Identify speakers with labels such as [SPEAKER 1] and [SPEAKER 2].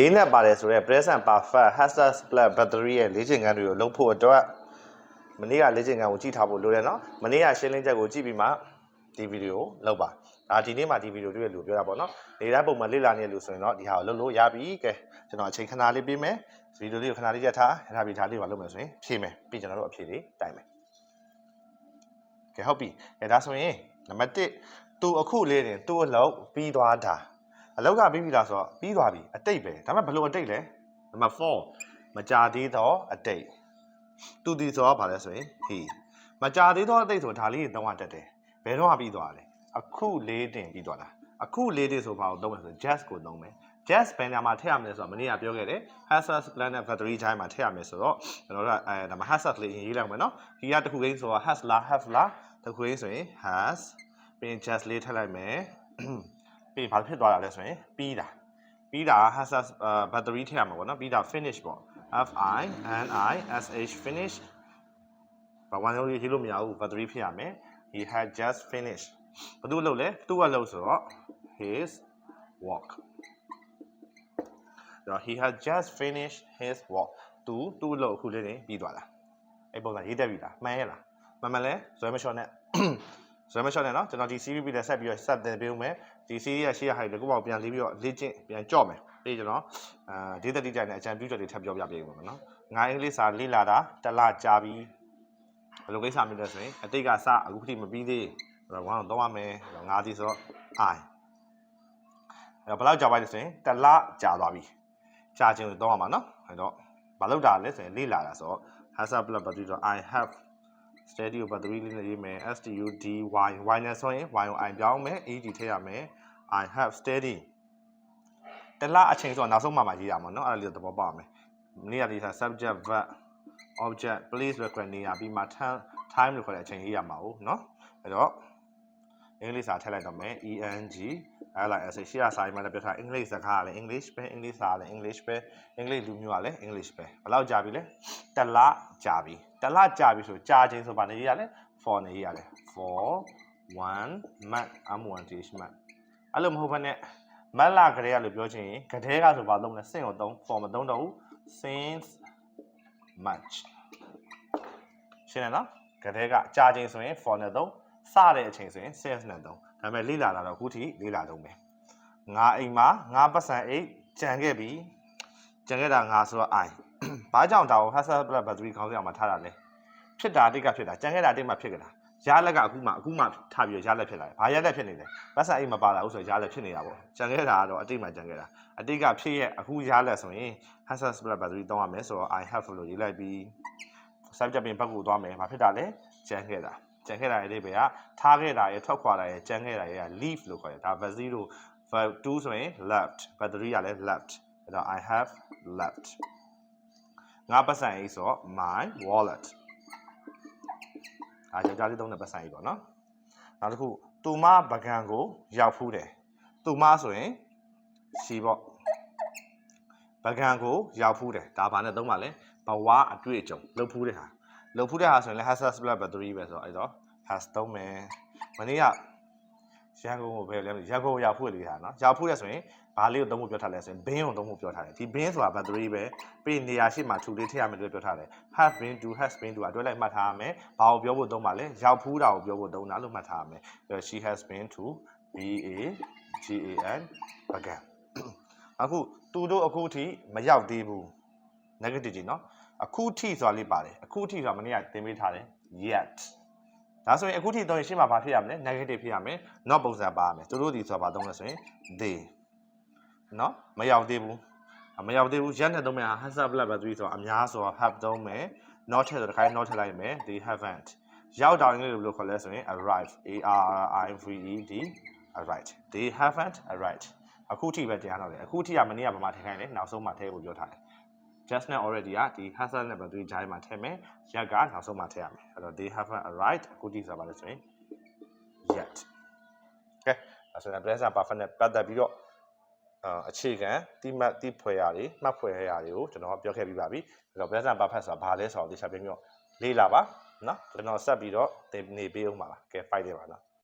[SPEAKER 1] လေးနဲ့ပါတယ်ဆိုတော့ present perfect hashtag split battery ရဲ့လေ့ကျင့်ခန်းတွေကိုလုပ်ဖို့အတွက်မနေ့ကလေ့ကျင့်ခန်းကိုကြည့်ထားဖို့လိုတယ်နော်မနေ့ကရှင်းလင်းချက်ကိုကြည့်ပြီးမှဒီဗီဒီယိုကိုလုပ်ပါဒါဒီနေ့မှဒီဗီဒီယိုတွေ့ရလို့ပြောတာပေါ့နော်နေတိုင်းပုံမှန်လေ့လာနေလို့ဆိုရင်တော့ဒီဟာကိုလုပ်လို့ရပြီကဲကျွန်တော်အချိန်ခဏလေးပေးမယ်ဗီဒီယိုလေးကိုခဏလေးရက်ထားရထားပြီးဒါလေးကိုလုပ်မယ်ဆိုရင်ဖြည့်မယ်ပြီးကျွန်တော်တို့အဖြေလေးတိုင်မယ်ကဲဟုတ်ပြီအဲဒါဆိုရင်နံပါတ်1သူအခုလေးတင်သူ့အလုပ်ပြီးသွားတာ အလောက်ကပြီးပြီလားဆိုတော့ပြီးသွားပြီအတိတ်ပဲဒါပေမဲ့ဘယ်လိုအတိတ်လဲနံပါတ်4မကြာသေးသောအတိတ်သူဒီဆိုတော့ဗာလဲဆိုရင် he မကြာသေးသောအတိတ်ဆိုဒါလေးတွေသုံးရတတ်တယ်ဘယ်တော့မှပြီးသွားလဲအခုလေးတင်ပြီးသွားတာအခုလေးတင်ဆိုဘာကိုသုံးမလဲဆို just ကိုသုံးမယ် just ဘယ်နေရာမှာထည့်ရမလဲဆိုတော့မနေ့ကပြောခဲ့တယ် hazard planet factory time မှာထည့်ရမယ်ဆိုတော့ကျွန်တော်တို့ကအဲဒါမှ hazard လေးရေးလိုက်မယ်နော်ဒီကတစ်ခုကိန်းဆိုတော့ has လား have လားတစ်ခုကိန်းဆိုရင် has ပြီးရင် just လေးထည့်လိုက်မယ် ပြီးရင်ဘာဖြစ်သွားတာလဲဆိုရင်ပြီးတာပြီးတာ has a battery ထည့်ရမှာပေါ့နော်ပြီးတာ finish ပေါ့ f i n i s h finish ဘာဝင်လို့ရေးလို့မရဘူး battery ဖြစ်ရမယ် he had just finished ဘာလို့လုပ်လဲသူကလုပ်ဆိုတော့ his work တော့ he had just finished his work သူသူ့လုပ်အခုလေးနေပြီးသွားတာအဲ့ပုံစံရေးတက်ပြီလားမှန်ရဲ့လားမှန်မှန်လဲဇွဲမလျှော့နဲ့ ဇွဲမလျှော့နဲ့နော်ကျွန်တော်ဒီ series ပြီးလဲဆက်ပြီးတော့ဆက်တင်ပေးဦးမယ်ဒီ series ရရှိရဟာဒီကိုပေါ့ပြန်လေးပြီးတော့လေ့ကျင့်ပြန်ကြော့မယ်ပြီးကျွန်တော်အာဒေသတိကြိုင်နဲ့အကြံပြုချက်တွေထပ်ပြောပြပေးဦးမယ်နော်ငါအင်္ဂလိပ်စာလေ့လာတာတစ်လကြာပြီဘယ်လိုကိစ္စမျိုးလဲဆိုရင်အတိတ်ကစအခုထိမပြီးသေးအဲ့တော့ဝမ်းတော့တော့ရမယ်ငါးဒီဆိုတော့ i အဲ့တော့ဘယ်လောက်ကြာပါလဲဆိုရင်တစ်လကြာသွားပြီကြာခြင်းကိုတော့ရမှာနော်အဲ့တော့ဘာလို့တာလဲဆိုရင်လေ့လာတာဆိုတော့ has a plus battery ဆိုတော့ i have steady ကို battery လေးနဲ့ရေးမယ် stud y y နဲ့ဆိုရင် y ကို i ပြောင်းမယ် ed ထည့်ရမယ် i have steady တလအချိန်ဆိုတော့နောက်ဆုံးမှမှရေးရမှာเนาะအဲ့ဒါလေးသဘောပေါက်ရမယ်မနေ့ကဒီစား subject verb object place record နေရပြီးမှ time time လို့ခေါ်တဲ့အချိန်ရေးရမှာ哦เนาะအဲ့တော့ အင်္ဂလိပ်စာထည့်လိုက်တော့မယ် eng အဲ့လိုက်အစရှိရစာရေးမှလည်းပြောထားအင်္ဂလိပ်စကားကလည်း English ပဲအင်္ဂလိပ်စာကလည်း English ပဲအင်္ဂလိပ်လူမျိုးကလည်း English ပဲဘယ်လောက်ကြာပြီလဲတလကြာပြီတလကြာပြီဆိုကြာချင်းဆိုပါနေရေးရလဲ for နေရေးရလဲ for one month am one day month အဲ့လိုမဟုတ်ဘဲနဲ့မတ်လကလေးကလို့ပြောချင်ရင်ကတဲ့ကဆိုပါသုံးလဲစင့်ကိုသုံး for မသုံးတော့ဘူး since march ရှင်းတယ်နော်ကတဲ့ကကြာချင်းဆိုရင် for နဲ့သုံး စတဲ့အချိန်ဆိုရင် since နဲ့သုံးဒါပေမဲ့လေ့လာတာတော့အခုထိလေ့လာတော့မယ်ငါအိမ်မှာငါပတ်စံအိတ်ကြံခဲ့ပြီကြံခဲ့တာငါဆိုတော့ i ဘာကြောင့်ဒါကို hazard blood battery ခေါင်းစဉ်အောင်မှာထားတာလဲဖြစ်တာအတိတ်ကဖြစ်တာကြံခဲ့တာအတိတ်မှာဖြစ်ကြတာရလက်ကအခုမှအခုမှထားပြီးရလက်ဖြစ်လာတယ်ဘာရလက်ဖြစ်နေလဲပတ်စံအိတ်မပါလာဘူးဆိုရလက်ဖြစ်နေတာပေါ့ကြံခဲ့တာကတော့အတိတ်မှာကြံခဲ့တာအတိတ်ကဖြစ်ရဲ့အခုရလက်ဆိုရင် hazard blood battery တောင်းရမယ်ဆိုတော့ i have လို့ရေးလိုက်ပြီး subject ပြင်ဘက်ကိုသွားမယ်ဘာဖြစ်တာလဲကြံခဲ့တာ ကြံခဲ့တာရဲ့အဓိပ္ပာယ်ကထားခဲ့တာရဲ့ထွက်ခွာတာရဲ့ကြံခဲ့တာရဲ့ leave လို့ခေါ်တယ်ဒါ verb 0 verb 2ဆိုရင် left verb 3ကလည်း left အဲ့တော့ I have left ငါပတ်စံရေးဆိုတော့ my wallet အားကြောင့်ကြားလေးသုံးတဲ့ပတ်စံရေးပေါ့နော်နောက်တစ်ခုသူမပကံကိုရောက်ဖူးတယ်သူမဆိုရင်ရှီပေါ့ပကံကိုရောက်ဖူးတယ်ဒါဘာနဲ့သုံးပါလဲဘဝအတွေ့အကြုံလုပ်ဖူးတဲ့ဟာ လုံဖူးတဲ့ဟာဆိုရင်လည်း Hasselblad battery ပဲဆိုတော့အဲ့တော့ has သုံးမယ်မနေ့ကရန်ကုန်ကိုပဲလဲရန်ကုန်ရောက်ဖို့လေးဟာနော်ရောက်ဖို့လဲဆိုရင်ဘာလေးကိုသုံးဖို့ပြောထားလဲဆိုရင် bin ကိုသုံးဖို့ပြောထားတယ်ဒီ bin ဆိုတာ battery ပဲပြီးနေရာရှိမှာထူလေးထည့်ရမယ်လို့ပြောထားတယ် has bin to has bin to အတွက်လိုက်မှတ်ထားရမယ်ဘာကိုပြောဖို့သုံးပါလဲရောက်ဖူးတာကိုပြောဖို့သုံးတာလို့မှတ်ထားရမယ် she has been to b a g a n bagan အခုသူတို့အခုထိမရောက်သေးဘူး negative ကြီးနော် အခုထိဆိုတာလေးပါတယ်အခုထိဆိုတာမနေ့ကသင်ပေးထားတယ် yet ဒါဆိုရင်အခုထိတော့ရှင်းမှာဘာဖြစ်ရမလဲ negative ဖြစ်ရမယ် not ပုံစံပါရမယ်သူတို့ဒီဆိုတာဘာသုံးလဲဆိုရင် they နော်မရောက်သေးဘူးမရောက်သေးဘူး yet နဲ့သုံးမယ် has up plus ပဲသူဆိုတာအများဆိုတာ have သုံးမယ် not ထည့်ဆိုတခါ not ထည့်လိုက်မယ် they haven't ရောက်တာအင်္ဂလိပ်လိုဘယ်လိုခေါ်လဲဆိုရင် arrive a r r i v e d arrived they haven't arrived အခုထိပဲတရားတော့တယ်အခုထိကမနေ့ကဘာမှထိုင်ခိုင်းလဲနောက်ဆုံးမှထဲကိုပြောထားတယ် just now already ကဒီ hazard နဲ့ battery ဂျိုင်းမှာထည့်မယ်ရက်ကနောက်ဆုံးမှထည့်ရမယ်အဲ့တော့ they haven't arrived အခုထိဆိုတာပါလို့ဆိုရင် yet ကဲအဲဆိုရင် present perfect နဲ့ပတ်သက်ပြီးတော့အာအခြေခံတိမှတ်တိဖွယ်ရာတွေမှတ်ဖွယ်ရာတွေကိုကျွန်တော်ပြောခဲ့ပြီးပါပြီအဲ့တော့ present perfect ဆိုတာဘာလဲဆိုတော့ဒီချက်ပြပြီးတော့လေ့လာပါနော်ကျွန်တော်ဆက်ပြီးတော့သင်နေပေးအောင်ပါလားကဲ fight တယ်ပါနော်